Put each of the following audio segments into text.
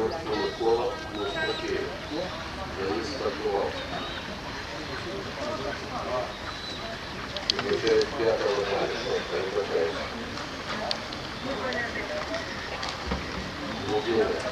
Крупського Микола Мустафєєв. Заїзд стартував. Виходить п'ятого далі. Перевертається. Володимир.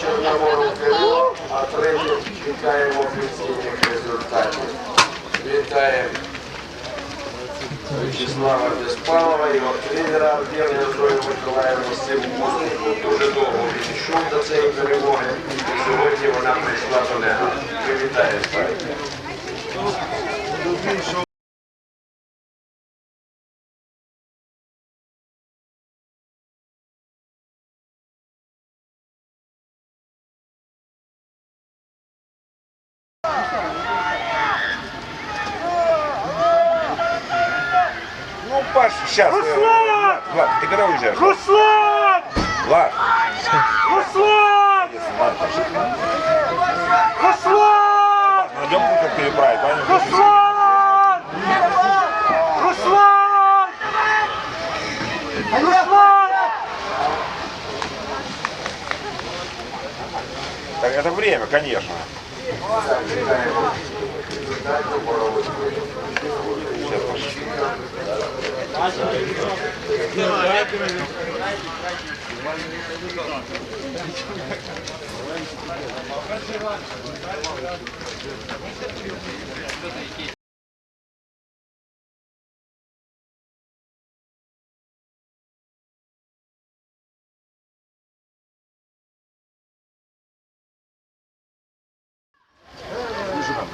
Другим Кирило, а третім чекаємо офіційних результатів. Вітаємо Вячеслава Деспалова, його тренера Зою Миколаївну з цим успіхом. Дуже довго він йшов до цієї перемоги, і сьогодні вона прийшла до нього. Ми. Паш, сейчас. Руслан! Влад, ты когда уезжаешь? Руслан! Влад. Руслан! Руслан! Найдем путь, как переправить, правильно? Руслан! Руслан! Руслан! Так, это время, конечно.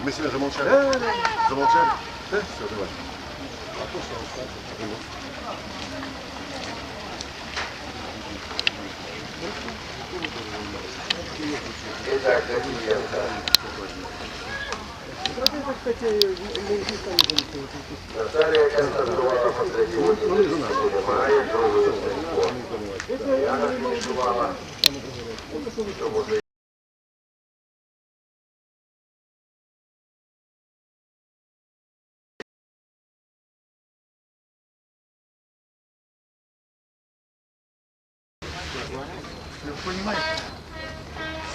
Myślę, że Montiel. Że Montiel? Też? Zobacz. Итак, Докиенко. Наталія, яка стартувала по третій одиниці, немає другої одиниці. Яна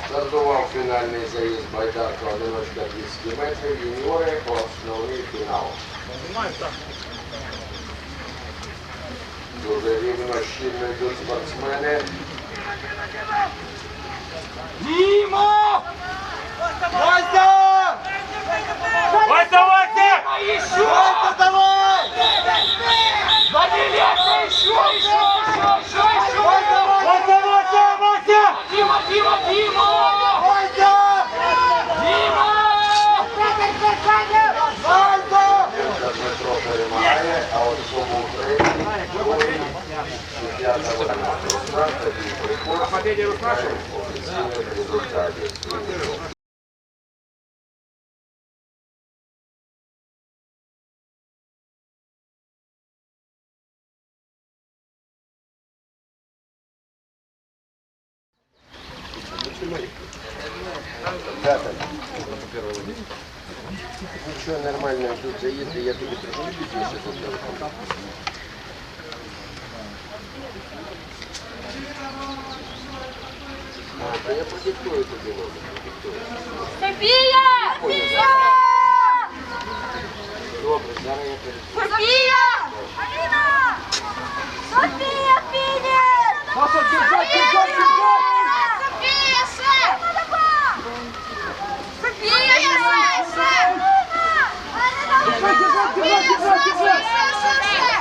Стартував фінальний заїзд байдарка одиночка 200 метрів, юніори, основний фінал. Дуже рівно, щільно йдуть спортсмени. Дима! Вася! Вася, Вася! Вася, Приходько, офіційних результатів. Ребята, нічого нормально йдуть заїзди, я тобі трошки пізніше зателефоную. Та. Софія! Софія! Добре, зараз я перейду. Софія! Аліна! Софія, фініш! Саша, держать, держать, держать! Софія, ще! Софія, ще! Софія, ще! Софія, ще!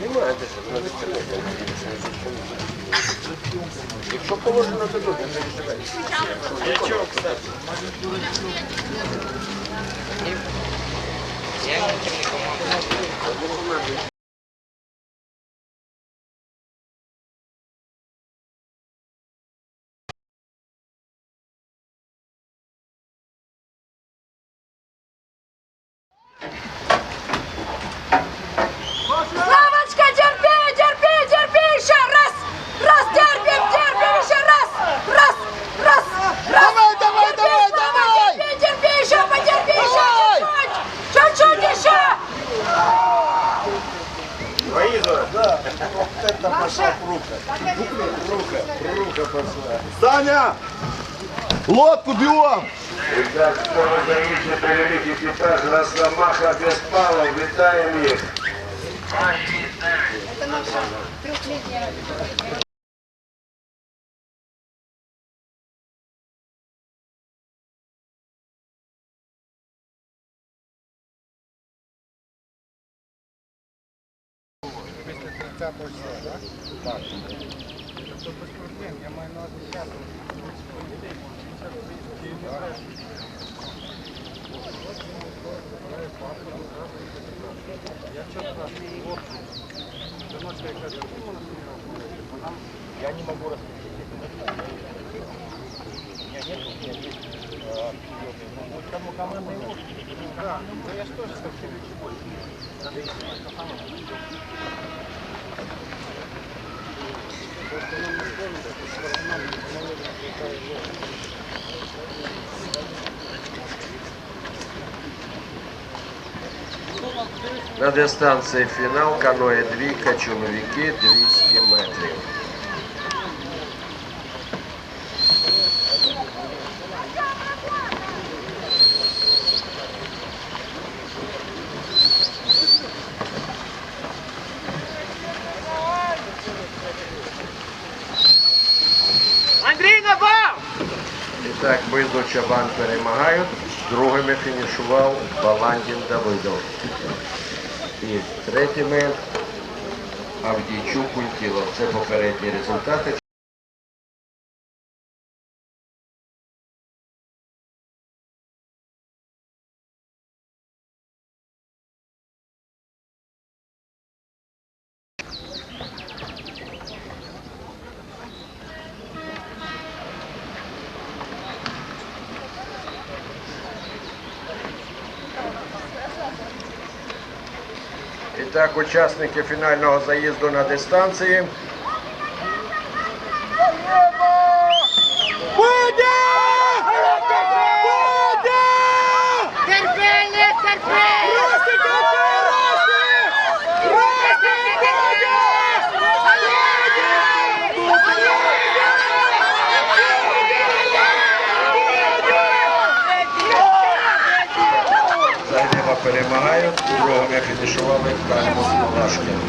Немає де що, вона відкриває. Якщо положено, то тут, не відкриває. Славочка, Саня! Лодку бьем! Итак, скоро заїжджає перелік екіпаж Росомаха Беспалов. Вітаємо їх. На дистанції фінал каноє двійка, чоловіки 200 метрів. Так, Бидо Чабан перемагають. Другими фінішував Баландін Давидов. І третіми Авдійчук Культілов. Це попередні результати. так, учасники фінального заїзду на дистанції. Зайнева перемагають. Другими фінішували Кальмус Лашкін.